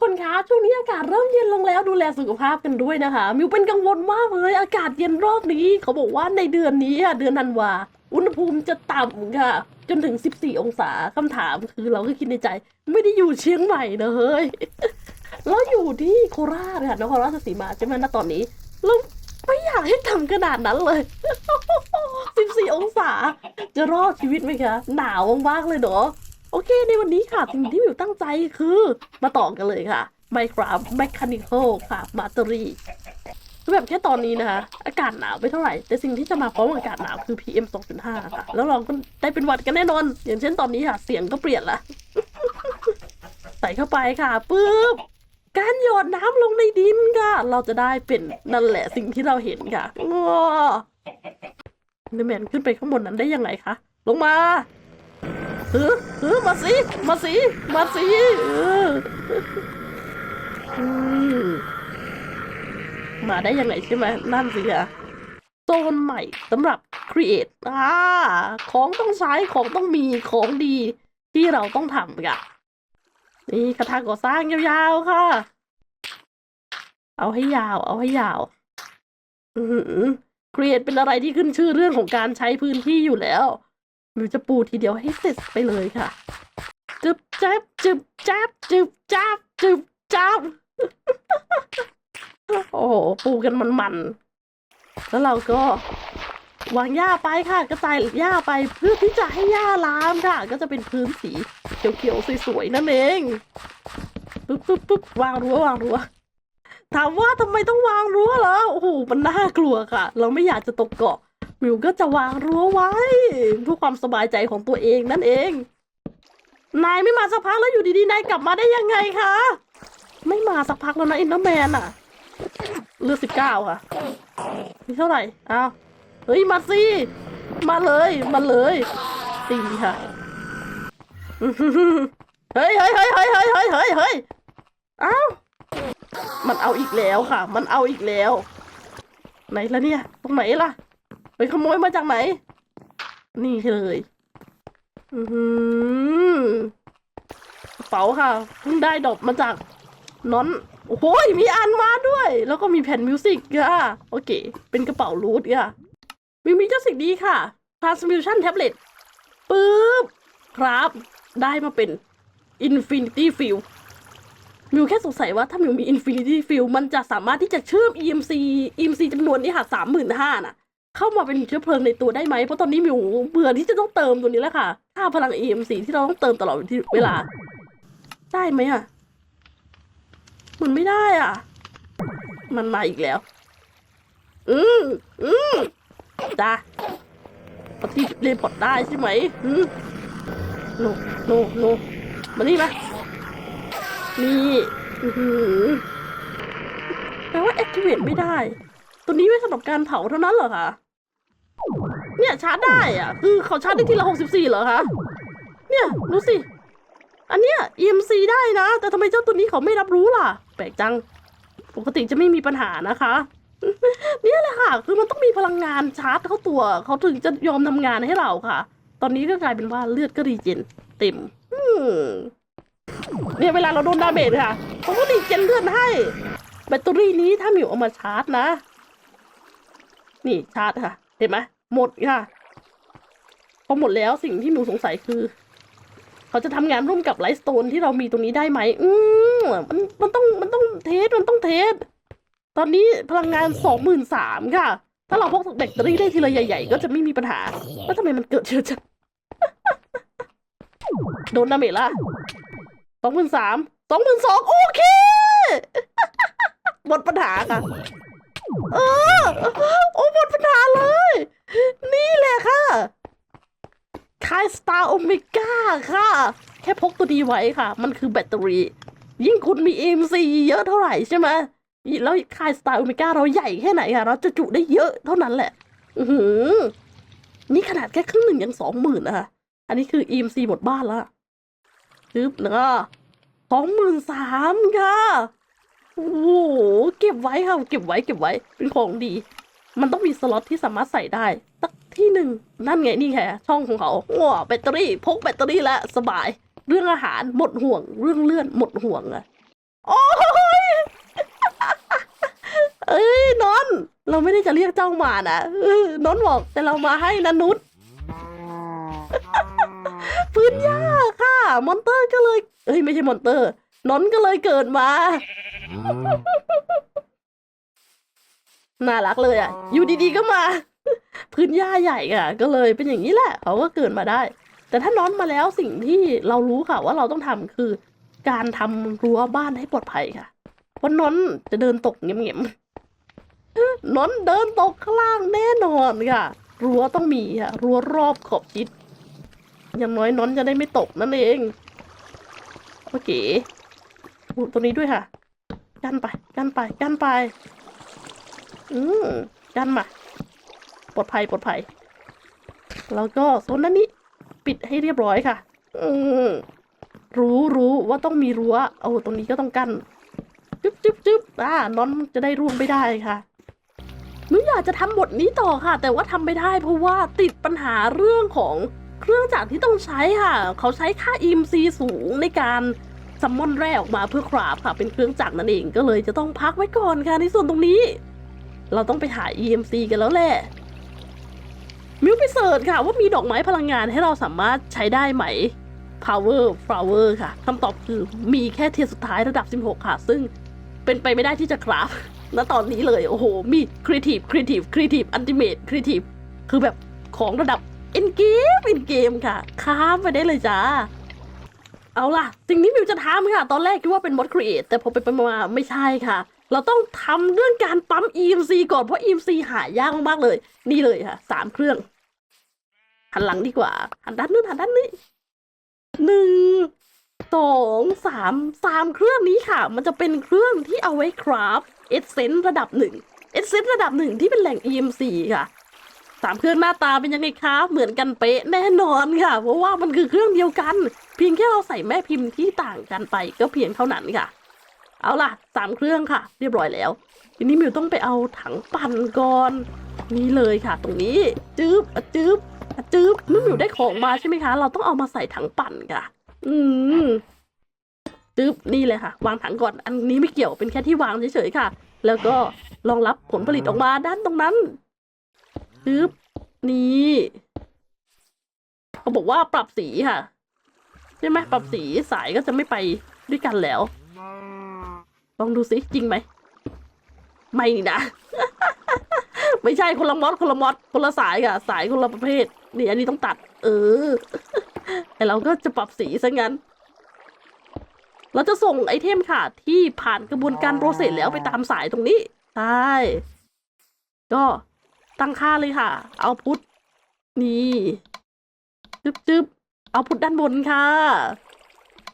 คนคะช่วงนี้อากาศเริ่มเย็นลงแล้วดูแลสุขภาพกันด้วยนะคะ มิวเป็นกังวลมากเลย อากาศเย็นรอบนี้ เขาบอกว่าในเดือนนี้อะเดือนธันวาอุณหภูมิจะต่ำค่ะ จนถึง 14 องศาคำถามคือเราก็คิดในใจ ไม่ได้อยู่เชียงใหม่นะเฮ้ยเราอยู่ที่โคราชค่ะนครราชสีมาใช่ไหมณตอนนี้เราไม่อยากให้ทำขนาดนั้นเลย 14 องศา จะรอดชีวิตไหมคะ หนาวมากๆเลยเนาะ โอเค ในวันนี้ค่ะ สิ่งที่มิวตั้งใจคือ มาต่อกันเลยค่ะ Minecraft Mechanical ค่ะ Mastery คือแบบแค่ตอนนี้นะคะ อากาศหนาวไม่เท่าไหร่ แต่สิ่งที่จะมาพร้อมกับอากาศหนาวคือ PM 2.5 ค่ะ แล้วเราก็ได้เป็นหวัดกันแน่นอน อย่างเช่นตอนนี้ค่ะ เสียงก็เปลี่ยนละ ใส่เข้าไปค่ะปึ๊บการหยดน้ำลงในดินค่ะ เราจะได้เป็นนั่นแหละสิ่งที่เราเห็นค่ะง้อเนแมนขึ้นไปข้างบนนั้นได้ยังไงคะ ลงมา เออเออมาสิมาสิมาสิเออมาได้ยังไงใช่ไหมนั่นสิคะโซนใหม่สำหรับ create อ่าของต้องใช้ของต้องมีของดีที่เราต้องทำค่ะนี่กระทะก่อสร้างยาวๆค่ะ เอาให้ยาว เอาให้ยาว อือ create เป็นอะไรที่ขึ้นชื่อเรื่องของการใช้พื้นที่อยู่แล้ว หนูจะปูทีเดียวให้เสร็จไปเลยค่ะจึบจับจึบจับจึบจับจึบจับโอ้โหปูกันมันๆแล้วเราก็วางหญ้าไปค่ะกระจายหญ้าไปเพื่อที่จะให้หญ้าลามค่ะ ก็จะเป็นพื้นสีเขียวๆสวยๆนั่นเองปุ๊บปุ๊บปุ๊บวางรั้ววางรั้วถามว่าทำไมต้องวางรั้วเหรอโอ้โหมันน่ากลัวค่ะ เราไม่อยากจะตกเกาะ มิวก็จะวางรั้วไว้เพื่อความสบายใจของตัวเองนั่นเอง นายไม่มาสักพักแล้วอยู่ดีๆนายกลับมาได้ยังไงคะ ไม่มาสักพักแล้วนะอินเตอร์แมนอะเลือดสิบเก้าค่ะนี่เท่าไหร่อ้าวเฮ้ยมาสิมาเลยมาเลยตีค่ะเฮ้ยเฮ้ยเฮ้ยเฮ้ยเฮ้ยเฮ้ยเฮ้ยเฮ้ยอ้าวมันเอาอีกแล้วค่ะ มันเอาอีกแล้ว ไหนละเนี่ย ตรงไหนล่ะ ไปขโมยมาจากไหน นี่เลย อือกระเป๋าค่ะ เพิ่งได้ดอกมาจากน้อน โอ้โหมีอันมาด้วย แล้วก็มีแผ่นมิวสิกค่ะ โอเค เป็นกระเป๋ารูทค่ะ มีมีเจ้าสิ่งดีค่ะ transmission tablet ปึ๊บ ครับ ได้มาเป็น infinity field มิวแค่สงสัยว่าถ้ามิวมี infinity field มันจะสามารถที่จะเชื่อม EMC EMC จำนวนนี้ค่ะสามหมื่นห้าน่ะ เข้ามาเป็นเชื้อเพลิงในตัวได้ไหมเพราะตอนนี้มิวเบื่อที่จะต้องเติมตัวนี้แล้วค่ะค่าพลัง EMC ที่เราต้องเติมตลอดเวลา ได้ไหมอะมันไม่ได้อะ มันมาอีกแล้ว อืมอืมจ้าปฏิเรียนพอดได้ใช่ไหมอืมโนโนโนมานี่มานี่อือหือแปลว่า activate ไม่ได้ ตัวนี้ไว้สำหรับการเผาเท่านั้นเหรอคะเนี่ยชาร์จได้อะ คือเขาชาร์จได้ทีละหกสิบสี่เหรอคะเนี่ยดูสิ อันเนี้ย EMC ได้นะ แต่ทำไมเจ้าตัวนี้เขาไม่รับรู้ล่ะ แปลกจัง ปกติจะไม่มีปัญหานะคะ เนี่ยแหละค่ะ คือมันต้องมีพลังงานชาร์จเข้าตัว เขาถึงจะยอมทำงานให้เราค่ะ ตอนนี้ก็กลายเป็นว่าเลือดก็รีเจนเต็มเนี่ยเวลาเราโดนดาเมจค่ะเขาก็รีเจนเลือดให้ แบตเตอรี่นี้ถ้ามิวเอามาชาร์จนะ นี่ชาร์จค่ะ เห็นไหมหมดค่ะพอหมดแล้วสิ่งที่หนูสงสัยคือ เขาจะทำงานร่วมกับไลท์สโตนที่เรามีตรงนี้ได้ไหมอืมมันมันต้องมันต้องเทสมันต้องเทสตอนนี้พลังงานสองหมื่นสามค่ะ ถ้าเราพกแบตเตอรี่ได้ทีละใหญ่ๆ ก็จะไม่มีปัญหาแล้วทำไมมันเกิดเยอะจังโดนดาเมจละสองหมื่นสามสองหมื่นสองโอเคหมดปัญหาค่ะ เออ โอ้หมดปัญหาเลย นี่แหละค่ะคายสตาร์โอเมก้าค่ะ แค่พกตัวดีไว้ค่ะ มันคือแบตเตอรี่ ยิ่งคุณมี AMC เยอะเท่าไหร่ใช่ไหมแล้วคายสตาร์โอเมก้าเราใหญ่แค่ไหนค่ะ เราจะจุได้เยอะเท่านั้นแหละ อือหือ นี่ขนาดแค่ครึ่งหนึ่งยังสองหมื่นนะคะอันนี้คือ EMC หมดบ้านแล้วจึ๊บแล้วก็สองหมื่นสามค่ะ โอ้โหเก็บไว้ค่ะเก็บไว้เก็บไว้เป็นของดี มันต้องมีสล็อตที่สามารถใส่ได้สักที่หนึ่งนั่นไงนี่ไงช่องของเขาว้าแบตเตอรี่พกแบตเตอรี่แล้วสบาย เรื่องอาหารหมดห่วง เรื่องเลื่อนหมดห่วงอะโอ้ยเอ้ยนอนท์เราไม่ได้จะเรียกเจ้ามานะนอนท์บอกแต่เรามาให้นะนุชพื้นหญ้าค่ะ มอนเตอร์ก็เลยเอ้ยไม่ใช่มอนเตอร์ นอนท์ก็เลยเกิดมา น่ารักเลยอะ อยู่ดีๆก็มา พื้นหญ้าใหญ่อะ ก็เลยเป็นอย่างนี้แหละเขาก็เกิดมาได้ แต่ถ้านอนมาแล้วสิ่งที่เรารู้ค่ะ ว่าเราต้องทำคือ การทำรั้วบ้านให้ปลอดภัยค่ะเพราะนอนจะเดินตกเงียบๆนอนเดินตกข้างล่างแน่นอนค่ะ รั้วต้องมีค่ะ รั้วรอบขอบชิดอย่างน้อยนอนจะได้ไม่ตกนั่นเองโอเค อู้ตัวนี้ด้วยค่ะกันไปกันไปกันไป อืมกันมา ปลอดภัย ปลอดภัย แล้วก็โซนนั้นนี้ ปิดให้เรียบร้อยค่ะ อืมรู้รู้ว่าต้องมีรั้ว เอาตรงนี้ก็ต้องกั้นจึ๊บจึ๊บจึ๊บอ่านอนจะได้ร่วงไม่ได้ค่ะหนูอยากจะทำบทนี้ต่อค่ะ แต่ว่าทำไม่ได้เพราะว่าติดปัญหาเรื่องของเครื่องจักรที่ต้องใช้ค่ะ เขาใช้ค่า EMC สูงในการ ซัมมอนแร่ออกมาเพื่อคราฟค่ะ เป็นเครื่องจักรนั่นเองก็เลยจะต้องพักไว้ก่อนค่ะในส่วนตรงนี้ เราต้องไปหา EMC กันแล้วแหละมิวไปเสิร์ชค่ะ ว่ามีดอกไม้พลังงานให้เราสามารถใช้ได้ไหม power flower ค่ะคำตอบคือมีแค่เทียสุดท้ายระดับ 16 ค่ะ ซึ่งเป็นไปไม่ได้ที่จะคราฟณตอนนี้เลย โอ้โห มี creative creative creative ultimate creative คือแบบของระดับ in game in game ค่ะข้ามไปได้เลยจ้า เอาล่ะ สิ่งนี้มิวจะทำค่ะ ตอนแรกคิดว่าเป็น mod create แต่พอไปไปมาไม่ใช่ค่ะ เราต้องทำเรื่องการปั๊ม EMC ก่อนเพราะ EMC หายากมากเลย นี่เลยค่ะสามเครื่อง หันหลังดีกว่า หันด้านนู้นหันด้านนี้หนึ่งสองสามสามเครื่องนี้ค่ะ มันจะเป็นเครื่องที่เอาไว้คราฟเอเซนระดับหนึ่งเอเซนระดับหนึ่งที่เป็นแหล่ง EMC ค่ะ สามเครื่องหน้าตาเป็นยังไงคะเหมือนกันเป๊ะแน่นอนค่ะ เพราะว่ามันคือเครื่องเดียวกัน เพียงแค่เราใส่แม่พิมพ์ที่ต่างกันไปก็เพียงเท่านั้นค่ะ เอาล่ะสามเครื่องค่ะ เรียบร้อยแล้ว ทีนี้มิวต้องไปเอาถังปั่นก่อนนี่เลยค่ะ ตรงนี้จึ๊บจึ๊บจึ๊บเมื่อมิวได้ของมาใช่ไหมคะ เราต้องเอามาใส่ถังปั่นค่ะ อืมจึ๊บนี่เลยค่ะ วางถังก่อน อันนี้ไม่เกี่ยวเป็นแค่ที่วางเฉยๆค่ะ แล้วก็รองรับผลผลิตออกมาด้านตรงนั้น จึ๊บนี่เขาบอกว่าปรับสีค่ะใช่ไหมปรับสีสายก็จะไม่ไปด้วยกันแล้ว ลองดูสิจริงไหม ไม่นี่นะ ไม่ใช่คนละมอดคนละมอดคนละสายค่ะ สายคนละประเภท นี่อันนี้ต้องตัด เออแต่เราก็จะปรับสีซะงั้น เราจะส่งไอเทมค่ะ ที่ผ่านกระบวนการโปรเซสแล้วไปตามสายตรงนี้ ใช่ ก็ ตั้งค่าเลยค่ะ เอาพุทนี่จึ๊บจึ๊บเอาพุทด้านบนค่ะ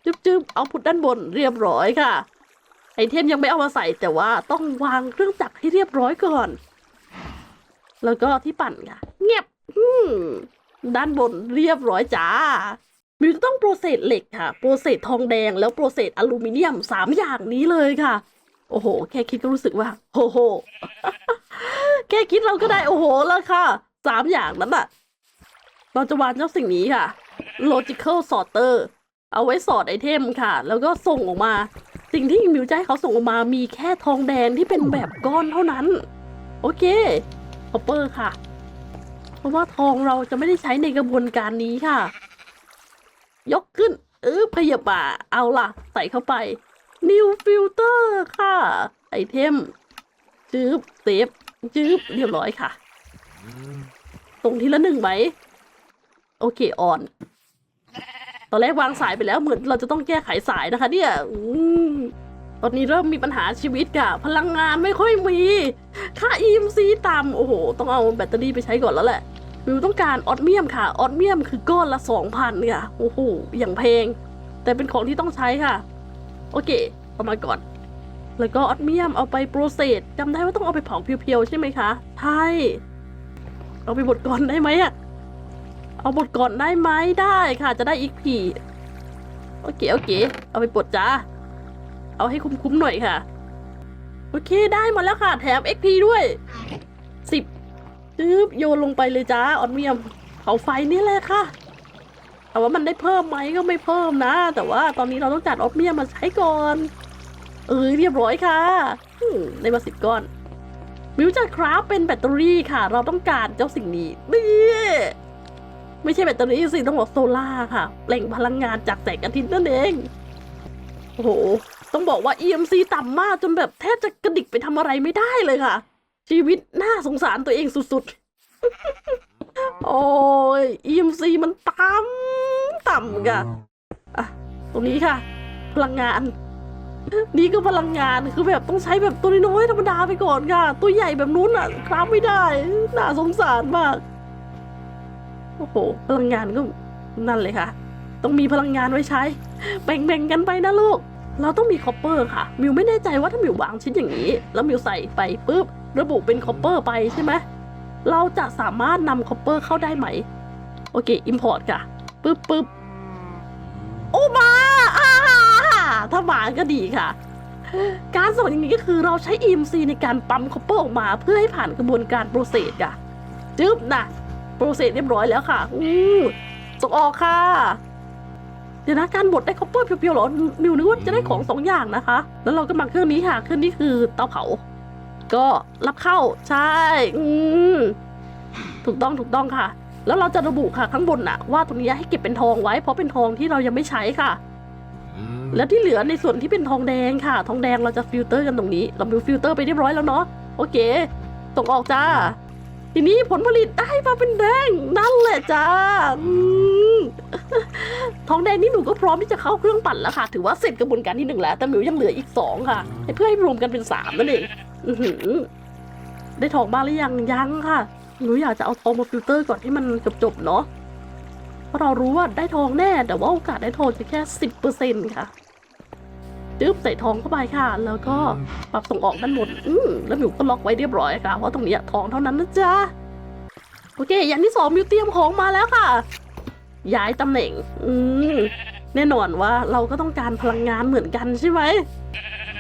จึ๊บจึ๊บเอาพุทด้านบนเรียบร้อยค่ะ ไอเทมยังไม่เอามาใส่แต่ว่าต้องวางเครื่องจักรให้เรียบร้อยก่อน แล้วก็ที่ปั่นค่ะ เงียบด้านบนเรียบร้อยจ้ามิวจะต้องโปรเซสเหล็กค่ะ โปรเซสทองแดงแล้วโปรเซสอลูมิเนียมสามอย่างนี้เลยค่ะ โอ้โห แค่คิดก็รู้สึกว่าโอ้โห แค่คิดเราก็ได้โอ้โหแล้วค่ะสามอย่างนั้นอะเราจะวางเจ้าสิ่งนี้ค่ะ logical sorter เอาไว้สอดไอเทมค่ะ แล้วก็ส่งออกมา สิ่งที่มิวให้เขาส่งออกมามีแค่ทองแดงที่เป็นแบบก้อนเท่านั้น โอเคฮอปเปอร์ค่ะ เพราะว่าทองเราจะไม่ได้ใช้ในกระบวนการนี้ค่ะ ยกขึ้น เออพยาบาเอาล่ะ ใส่เข้าไป new filter ค่ะ ไอเทมจืบเซฟ จืบเรียบร้อยค่ะ ตรงทีละหนึ่งไหม โอเคออน ตอนแรกวางสายไปแล้วเหมือนเราจะต้องแก้ไขสายนะคะ เนี่ยอตอนนี้เริ่มมีปัญหาชีวิตค่ะพลังงานไม่ค่อยมี ค่า EMC ต่ำโอ้โห ต้องเอาแบตเตอรี่ไปใช้ก่อนแล้วแหละวิวต้องการออดเมียมค่ะ ออดเมียมคือก้อนละสองพันค่ะโอ้โห อย่างเพลง แต่เป็นของที่ต้องใช้ค่ะ โอเคเอามาก่อน แล้วก็ออดเมียมเอาไปโปรเซสจำได้ว่าต้องเอาไปเผาเพียวๆใช่ไหมคะ ใช่ เอาไปบดก่อนได้ไหมอะเอาบทก่อนได้ไหมได้ค่ะ จะได้อีกผีโอเค โอเค เอาไปปลดจ้า เอาให้คุ้มๆหน่อยค่ะ โอเคได้หมดแล้วค่ะ แถม XP ด้วยสิบจึ๊บโยนลงไปเลยจ้าออนเมียมเผาไฟนี่แหละค่ะแต่ว่ามันได้เพิ่มไหมก็ไม่เพิ่มนะ แต่ว่าตอนนี้เราต้องจัดออดเมียมมาใช้ก่อน เออเรียบร้อยค่ะอืมได้มาสิบก้อนมิวจะคราฟเป็นแบตเตอรี่ค่ะ เราต้องการเจ้าสิ่งนี้นี่ไม่ใช่แบตเตอรี่สิต้องบอกโซล่าค่ะเปล่งพลังงานจากแสงอาทิตย์นั่นเองโอ้โหต้องบอกว่า EMC ต่ำมากจนแบบแทบจะกระดิกไปทำอะไรไม่ได้เลยค่ะ ชีวิตน่าสงสารตัวเองสุดๆ โอ้ย EMC มันต่ำต่ำค่ะอะ ตรงนี้ค่ะ พลังงาน นี่ก็พลังงานคือแบบต้องใช้แบบตัวน้อยธรรมดาไปก่อนค่ะ ตัวใหญ่แบบนู้นอะคราฟไม่ได้ น่าสงสารมาก โอ้โห พลังงานก็นั่นเลยค่ะ ต้องมีพลังงานไว้ใช้ แบ่งๆกันไปนะลูก เราต้องมีคอปเปอร์ค่ะ มิวไม่แน่ใจว่าถ้ามิววางชิ้นอย่างนี้ แล้วมิวใส่ไปปุ๊บ ระบุเป็นคอปเปอร์ไปใช่ไหมเราจะสามารถนำคอปเปอร์เข้าได้ไหม โอเคอิมพอร์ตค่ะ ปึ๊บปึ๊บโอ้มาอ่า ถ้ามาก็ดีค่ะ การสอนอย่างนี้ก็คือเราใช้ EMC ในการปั๊มคอปเปอร์ออกมาเพื่อให้ผ่านกระบวนการโปรเซสค่ะจึ๊บนะโปรเซสเรียบร้อยแล้วค่ะอู้ส่งออกค่ะ เดี๋ยวนะการบดได้คอปเปอร์เพียวๆเหรอมิวนึกว่าจะได้ของสองอย่างนะคะ แล้วเราก็มาเครื่องนี้ค่ะเครื่องนี้คือเตาเผา ก็รับเข้าใช่อืมถูกต้องถูกต้องค่ะ แล้วเราจะระบุค่ะข้างบนน่ะว่าตรงนี้ให้เก็บเป็นทองไว้เพราะเป็นทองที่เรายังไม่ใช้ค่ะ แล้วที่เหลือในส่วนที่เป็นทองแดงค่ะ ทองแดงเราจะฟิลเตอร์กันตรงนี้ เราดูฟิลเตอร์ไปเรียบร้อยแล้วเนาะโอเคส่งออกจ้า ทีนี้ผลผลิตได้มาเป็นแดงนั่นแหละจ้าทองแดงนี่หนูก็พร้อมที่จะเข้าเครื่องปั่นแล้วค่ะ ถือว่าเสร็จกระบวนการที่หนึ่งแล้ว แต่หมิวยังเหลืออีกสองค่ะ เพื่อให้รวมกันเป็นสามนั่นเองได้ทองบ้างหรือยังยังค่ะหนูอยากจะเอาทองมาฟิลเตอร์ก่อนให้มันจบๆเนาะ เพราะเรารู้ว่าได้ทองแน่ แต่ว่าโอกาสได้ทองจะแค่สิบเปอร์เซ็นต์ค่ะจึ๊บใส่ทองเข้าไปค่ะ แล้วก็ปรับส่งออกด้านบนอืมแล้วหมิวก็ล็อกไว้เรียบร้อยค่ะ เพราะตรงนี้ทองเท่านั้นนะจ๊ะ โอเค อย่างที่สองมิวเตรียมของมาแล้วค่ะ ย้ายตำแหน่ง อืมแน่นอนว่าเราก็ต้องการพลังงานเหมือนกันใช่ไหม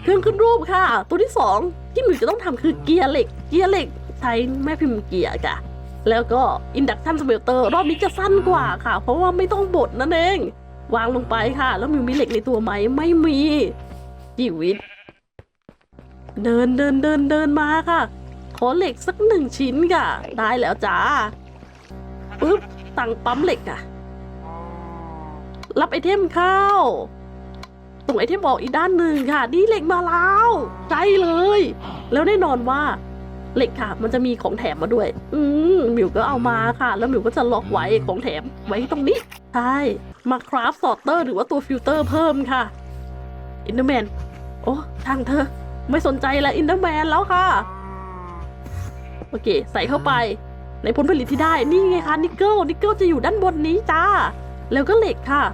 เครื่องขึ้นรูปค่ะ ตัวที่สองที่หมิวจะต้องทำคือเกียร์เหล็ก เกียร์เหล็กใช้แม่พิมพ์เกียร์ค่ะ แล้วก็ induction smelter รอบนี้จะสั้นกว่าค่ะ เพราะว่าไม่ต้องบดนั่นเอง วางลงไปค่ะ แล้วมิวมีเหล็กในตัวไหมไม่มีชีวิต เดินเดินเดินเดินมาค่ะ ขอเหล็กสักหนึ่งชิ้นค่ะ ได้แล้วจ้าปุ๊บตั้งปั๊มเหล็กอะ รับไอเทมเข้าส่งไอเทมออกอีกด้านหนึ่งค่ะ นี่เหล็กมาแล้วใช่เลย แล้วแน่นอนว่า เหล็กค่ะ มันจะมีของแถมมาด้วย อืมหมิวก็เอามาค่ะ แล้วหมิวก็จะล็อกไว้ของแถมไว้ตรงนี้ใช่มาคราฟสอร์เตอร์หรือว่าตัวฟิลเตอร์เพิ่มค่ะอินเดอร์แมนโอ้ทางเธอ ไม่สนใจแล้วอินเดอร์แมนแล้วค่ะโอเค ใส่เข้าไป ในผลผลิตที่ได้นี่ไงคะนิกเกิลนิกเกิลจะอยู่ด้านบนนี้จ้า แล้วก็เหล็กค่ะ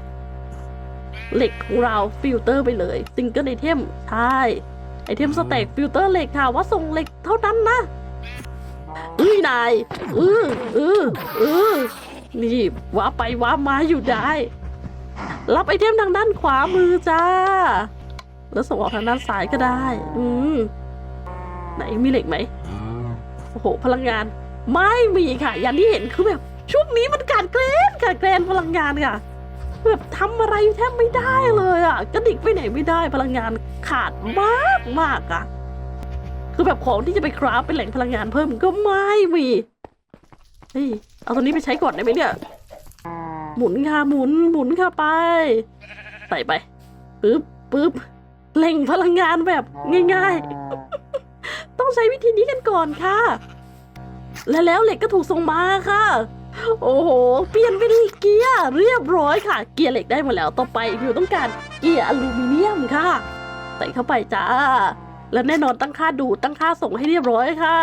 เหล็กของเราฟิลเตอร์ไปเลยซิงเกิลไอเทมใช่ ไอเทมสแต็กฟิลเตอร์เหล็กค่ะว่าส่งเหล็กเท่านั้นนะอุ้ยนายเออเออเออนี่ว้าไปว้ามาอยู่ได้ รับไอเทมทางด้านขวามือจ้า แล้วส่งออกทางด้านซ้ายก็ได้ อืมไหนมีเหล็กไหมโอ้โห พลังงาน ไม่มีค่ะ อย่างที่เห็นคือแบบช่วงนี้มันการแกล้นการแกล้นพลังงานค่ะ แบบทำอะไรแทบไม่ได้เลยอะกระดิกไปไหนไม่ได้พลังงานขาดมากมากอะ คือแบบของที่จะไปคราฟเป็นแหล่งพลังงานเพิ่มก็ไม่มีเฮ้ยเอาตัวนี้ไปใช้ก่อนได้ไหมเนี่ย หมุนค่ะหมุนหมุนค่ะไปใส่ไปปึ๊บปึ๊บแหล่งพลังงานแบบง่ายๆ ต้องใช้วิธีนี้กันก่อนค่ะ และแล้วเหล็กก็ถูกส่งมาค่ะ โอ้โห เปลี่ยนเป็นเกียร์เรียบร้อยค่ะ เกียร์เหล็กได้มาแล้ว ต่อไปพิวต้องการเกียร์อลูมิเนียมค่ะ ใส่เข้าไปจ้า แล้วแน่นอนตั้งค่าดูดตั้งค่าส่งให้เรียบร้อยค่ะ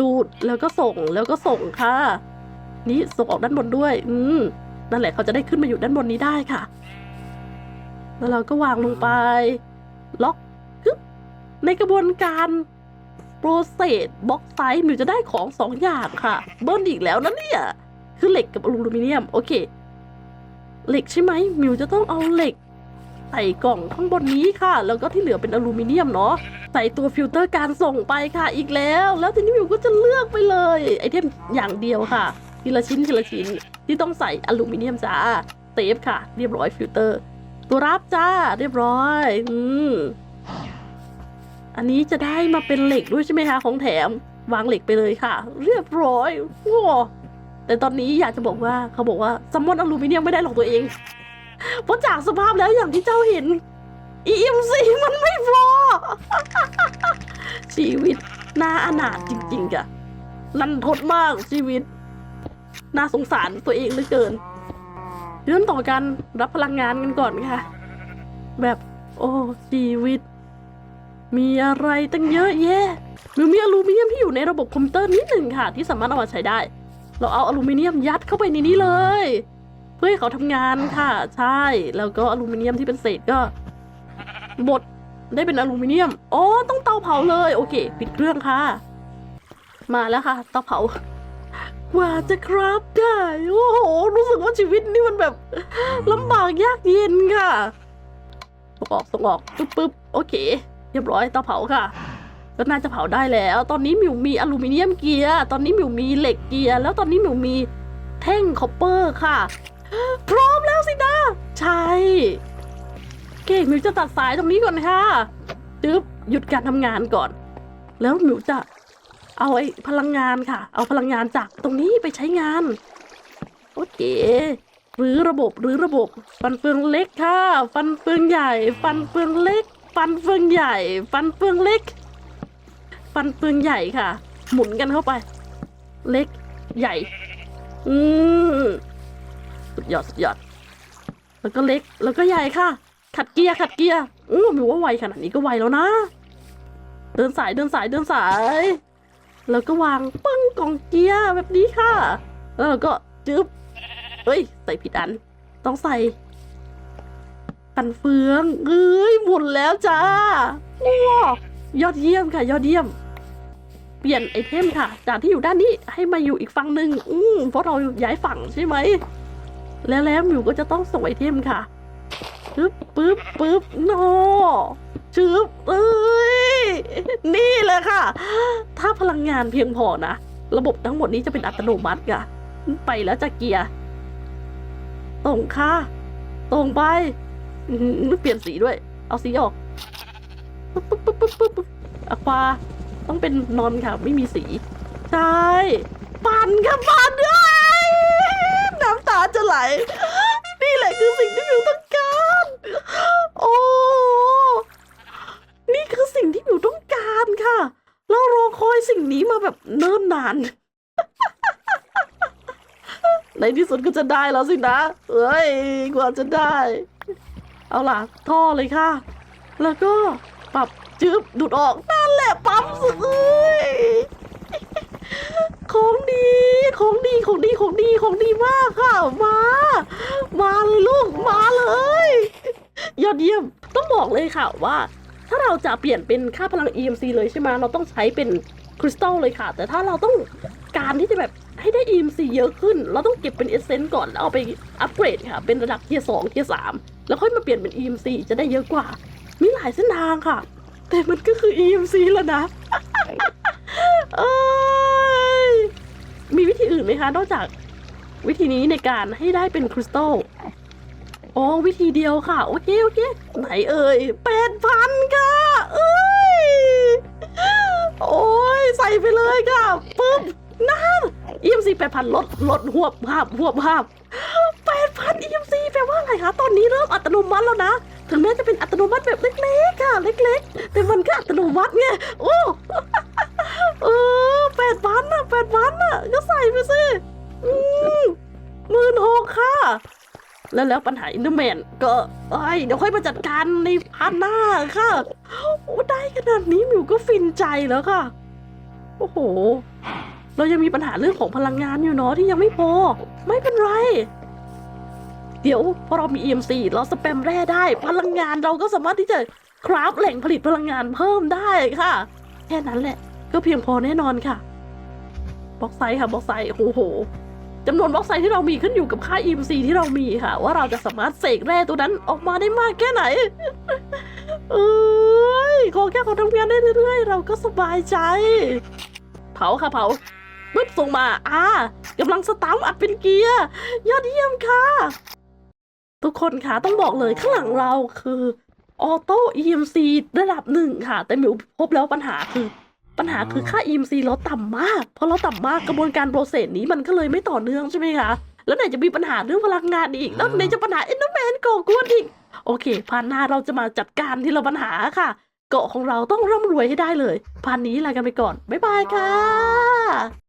ดูดแล้วก็ส่งแล้วก็ส่งค่ะ นี่ส่งออกด้านบนด้วย อืม นั่นแหละเขาจะได้ขึ้นมาอยู่ด้านบนนี้ได้ค่ะ แล้วเราก็วางลงไป ล็อกในกระบวนการ โปรเซสบล็อกไซส์มิวจะได้ของสองอย่างค่ะ เบิ้ลอีกแล้วนะเนี่ย คือเหล็กกับอลูมิเนียม โอเค เหล็กใช่ไหมมิวจะต้องเอาเหล็ก ใส่กล่องข้างบนนี้ค่ะ แล้วก็ที่เหลือเป็นอลูมิเนียมเนาะใส่ตัวฟิลเตอร์การส่งไปค่ะอีกแล้ว แล้วทีนี้มิวก็จะเลือกไปเลยไอเทมอย่างเดียวค่ะทีละชิ้นทีละชิ้นที่ต้องใส่อลูมิเนียมจ้าเซฟค่ะ เรียบร้อยฟิลเตอร์ ตัวรับจ้าเรียบร้อย อืม อันนี้จะได้มาเป็นเหล็กด้วยใช่ไหมคะของแถมวางเหล็กไปเลยค่ะ เรียบร้อยว้าแต่ตอนนี้อยากจะบอกว่าเขาบอกว่าซัมมอนอลูมิเนียมไม่ได้หรอกตัวเองเพราะจากสภาพแล้วอย่างที่เจ้าเห็น EMC มันไม่พอชีวิตน่าอนาถจริงๆอะลันทดมากชีวิต น่าสงสารตัวเองเหลือเกินเรื่องต่อกันรับพลังงานกันก่อนค่ะ แบบโอ้ชีวิต มีอะไรตั้งเยอะแยะหรือมีอลูมิเนียมที่อยู่ในระบบคอมพิวเตอร์นิดหนึ่งค่ะ ที่สามารถเอามาใช้ได้ เราเอาอลูมิเนียมยัดเข้าไปในนี้เลย เพื่อให้เขาทำงานค่ะ ใช่ แล้วก็อลูมิเนียมที่เป็นเศษก็บดได้เป็นอลูมิเนียมอ๋อต้องเตาเผาเลย โอเค ปิดเครื่องค่ะ มาแล้วค่ะ เตาเผากว่าจะครับได้ โอ้โห รู้สึกว่าชีวิตนี่มันแบบลำบากยากเย็นค่ะส่งออกส่งออก ปึ๊บปึ๊บโอเค เรียบร้อยเตาเผาค่ะก็น่าจะเผาได้แล้ว ตอนนี้มิวมีอลูมิเนียมเกียร์ ตอนนี้มิวมีเหล็กเกียร์ แล้วตอนนี้มิวมีแท่งคอปเปอร์ค่ะ พร้อมแล้วสินะ ใช่ เก่งมิวจะตัดสายตรงนี้ก่อนค่ะจึ๊บหยุดการทำงานก่อน แล้วมิวจะเอาไอ้พลังงานค่ะ เอาพลังงานจากตรงนี้ไปใช้งาน โอเคหรือระบบหรือระบบ ฟันเฟืองเล็กค่ะ ฟันเฟืองใหญ่ ฟันเฟืองเล็ก ฟันเฟืองใหญ่ ฟันเฟืองเล็ก ฟันเฟืองใหญ่ค่ะ หมุนกันเข้าไป เล็กใหญ่ อืมสุดยอดสุดยอด แล้วก็เล็กแล้วก็ใหญ่ค่ะ ขัดเกียร์ขัดเกียร์อู้หมิวว่าไวขนาดนี้ก็ไวแล้วนะ เดินสายเดินสายเดินสาย แล้วก็วางปึ้งกล่องเกียร์แบบนี้ค่ะ แล้วเราก็จึ๊บเอ้ย ใส่ผิดอัน ต้องใส่ กันเฟืองเอ้ยหมุนแล้วจ้าว้ายอดเยี่ยมค่ะ ยอดเยี่ยม เปลี่ยนไอเทมค่ะ จากที่อยู่ด้านนี้ให้มาอยู่อีกฝั่งหนึ่งอืมเพราะเราย้ายฝั่งใช่ไหม แล้วแล้วหมิวก็จะต้องส่งไอเทมค่ะปึ๊บปึ๊บปึ๊บโนชึบเอ้ยนี่เลยค่ะ ถ้าพลังงานเพียงพอนะ ระบบทั้งหมดนี้จะเป็นอัตโนมัติค่ะ ไปแล้วจะเกียร์ตรงค่ะ ตรงไปอื้อหือ เปลี่ยนสีด้วย เอาสีออกปุ๊บปุ๊บปุ๊บปุ๊บปุ๊บอะควา ต้องเป็นนอนค่ะ ไม่มีสี ใช่ปั่นค่ะปั่นด้วยน้ำตาจะไหล นี่แหละคือสิ่งที่มิวต้องการ โอ้ นี่คือสิ่งที่มิวต้องการค่ะ เรารอคอยสิ่งนี้มาแบบเนิ่นนานในที่สุดก็จะได้แล้วสินะ เอ้ย กว่าจะได้ เอาล่ะท่อเลยค่ะ แล้วก็ปรับจึ๊บดูดออกนั่นแหละปั๊มสุดเอ้ยของดีของดีของดีของดีของดีมากค่ะ มา มาเลยลูกมาเลย ยอดเยี่ยมต้องบอกเลยค่ะว่า ถ้าเราจะเปลี่ยนเป็นค่าพลัง EMC เลยใช่ไหมเราต้องใช้เป็นคริสตัลเลยค่ะ แต่ถ้าเราต้องการที่จะแบบให้ได้ EMC เยอะขึ้น เราต้องเก็บเป็นเอเซนต์ก่อนแล้วเอาไปอัปเกรดค่ะ เป็นระดับเทียร์สองเทียร์สาม แล้วค่อยมาเปลี่ยนเป็น EMC จะได้เยอะกว่า มีหลายเส้นทางค่ะ แต่มันก็คือ EMC แล้วนะมีวิธีอื่นไหมคะ นอกจากวิธีนี้ในการให้ได้เป็นคริสตัลอ๋อวิธีเดียวค่ะ โอเค โอเค ไหนเอ่ยแปดพันค่ะเอ้ย โอ้ย ใส่ไปเลยค่ะ ปึ๊บนั่น EMC แปดพันลดลดหวบภาพหวบภาพแปดพัน EMC แป ลว่าอะไรคะตอนนี้เริ่มอัตโนมัติแล้วนะ ถึงแม้จะเป็นอัตโนมัติแบบเล็กๆค่ะเล็ก ๆ แต่มันก็อัตโนมัติไงโอ้เออแปดพันอะแปดพันอะก็ใส่ไปสิอืมหมื่นหกค่ะ แล้วแล้วปัญหาอินเตอร์แมนก็เอเดี๋ยวค่อยมาจัดการในพาร์ทหน้าค่ะโอ้ได้ขนาดนี้มิวก็ฟินใจแล้วค่ะ โอ้โห เรายังมีปัญหาเรื่องของพลังงานอยู่เนาะที่ยังไม่พอ ไม่เป็นไร เดี๋ยวพอเรามี EMC เราสแปมแร่ได้ พลังงานเราก็สามารถที่จะคราฟแหล่งผลิตพลังงานเพิ่มได้ค่ะ แค่นั้นแหละก็เพียงพอแน่นอนค่ะบล็อกไซค่ะบล็อกไซโอ้โหจำนวนบล็อกไซที่เรามีขึ้นอยู่กับค่า EMC ที่เรามีค่ะ ว่าเราจะสามารถเสกแร่ตัวนั้นออกมาได้มากแค่ไหนเอ้ยขอแค่เขาทำงานได้เรื่อยๆ เราก็สบายใจ เผาค่ะเผาปึ๊บส่งมา อ่ากำลังสตาร์ทอัดเป็นเกียร์ ยอดเยี่ยมค่ะ ทุกคนค่ะต้องบอกเลยข้างหลังเราคือออโต้ EMC ระดับหนึ่งค่ะ แต่หมิวพบแล้วปัญหาคือปัญหาคือค่า EMC เราต่ำมาก เพราะเราต่ำมากกระบวนการโปรเซสนี้มันก็เลยไม่ต่อเนื่องใช่ไหมคะ แล้วไหนจะมีปัญหาเรื่องพลังงานอีก แล้วไหนจะปัญหาเอ็นเดอร์แมนก่อกวนอีก โอเคพานหน้าเราจะมาจัดการทีละปัญหาค่ะ เกาะของเราต้องร่ำรวยให้ได้เลยพานนี้ลากันไปก่อน บ๊ายบายค่ะ